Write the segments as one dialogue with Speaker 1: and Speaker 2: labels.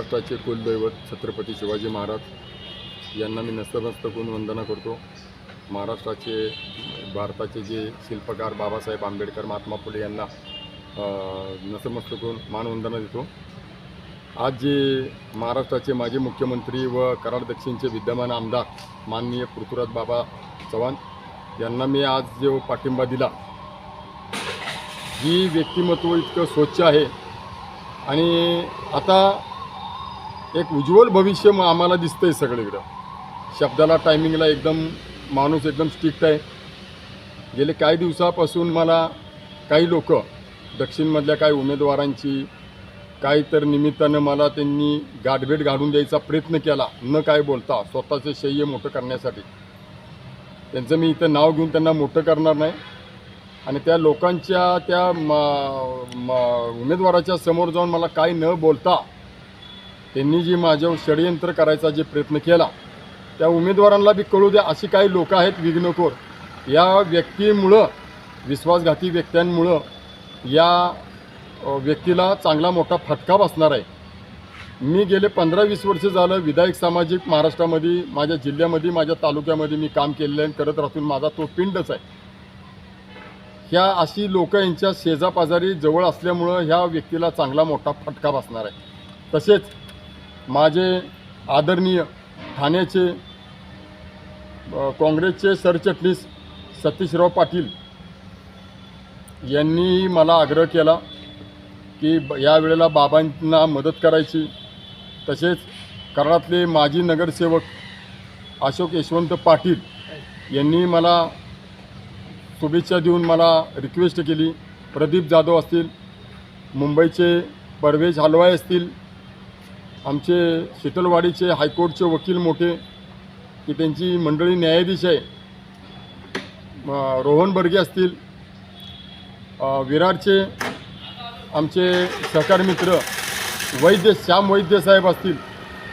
Speaker 1: महाराष्ट्राचे कुलदैवत छत्रपती शिवाजी महाराज यांना मी नतमस्तकून वंदना करतो. महाराष्ट्राचे भारताचे जे शिल्पकार बाबासाहेब आंबेडकर महात्मा फुले यांना अ, नतमस्तकून मानवंदना देतो. आज जे महाराष्ट्राचे माजी मुख्यमंत्री व कराड दक्षिणचे विद्यमान आमदार माननीय पृथ्वीराज बाबा चव्हाण यांना मी आज जो पाठिंबा दिला ही व्यक्तिमत्व इतकं स्वच्छ आहे. आणि आता एक उज्ज्वल भविष्य मग आम्हाला दिसतं आहे सगळीकडं. शब्दाला टायमिंगला एकदम माणूस एकदम स्ट्रिक्ट आहे. गेले काही दिवसापासून मला काही लोक दक्षिणमधल्या काही उमेदवारांची काही तर निमित्तानं मला त्यांनी गाठभेट घालून द्यायचा प्रयत्न केला न काय बोलता स्वतःचं शय्य मोठं करण्यासाठी. त्यांचं मी इथं नाव घेऊन त्यांना मोठं करणार नाही. आणि त्या लोकांच्या त्या म म उमेदवाराच्या समोर जाऊन मला काही न बोलता त्यांनी जी माझ्यावर षडयंत्र करायचा जे प्रयत्न केला त्या उमेदवारांना बी कळू द्या अशी काही लोकं आहेत विघ्नखोर या व्यक्तीमुळं विश्वासघाती व्यक्त्यांमुळं या व्यक्तीला चांगला मोठा फटका बसणार आहे. मी गेले पंधरा वीस वर्ष झालं विधायक सामाजिक महाराष्ट्रामध्ये माझ्या जिल्ह्यामध्ये माझ्या तालुक्यामध्ये मी काम केलेलं आहे करत राहून माझा तो पिंडच आहे. ह्या अशी लोक यांच्या शेजापाजारी जवळ असल्यामुळं ह्या व्यक्तीला चांगला मोठा फटका बसणार आहे. तसेच माझे आदरणीय ठाण्याचे काँग्रेसचे सरचिटणीस सतीशराव पाटील यांनीही मला आग्रह केला की ब- यावेळेला बाबांना मदत करायची. तसेच कराडातले माजी नगरसेवक अशोक यशवंत पाटील यांनी मला शुभेच्छा देऊन मला रिक्वेस्ट केली. प्रदीप जाधव असतील मुंबईचे परवेज हलवाई असतील आमचे शीतलवाडीचे हायकोर्टचे वकील मोठे की त्यांची मंडळी न्यायाधीश आहे रोहन बर्गे असतील विरारचे आमचे सहकार मित्र वैद्य श्याम वैद्य साहेब असतील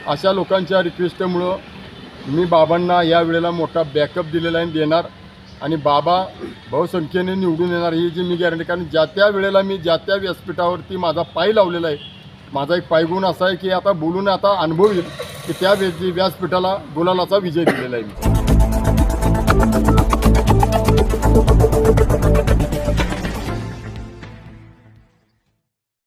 Speaker 1: अशा लोकांच्या रिक्वेस्टमुळं मी बाबांना या वेळेला मोठा बॅकअप दिलेला आहे देणार. आणि बाबा बहुसंख्येने निवडून येणार ही जी मी गॅरंटी कारण ज्या त्या वेळेला मी ज्या त्या व्यासपीठावरती माझा पाय लावलेला आहे माझा एक पायगुण असा आहे की आता बोलून आता अनुभव येईल की त्या व्यासपीठाला गुलालाचा विजय दिलेला आहे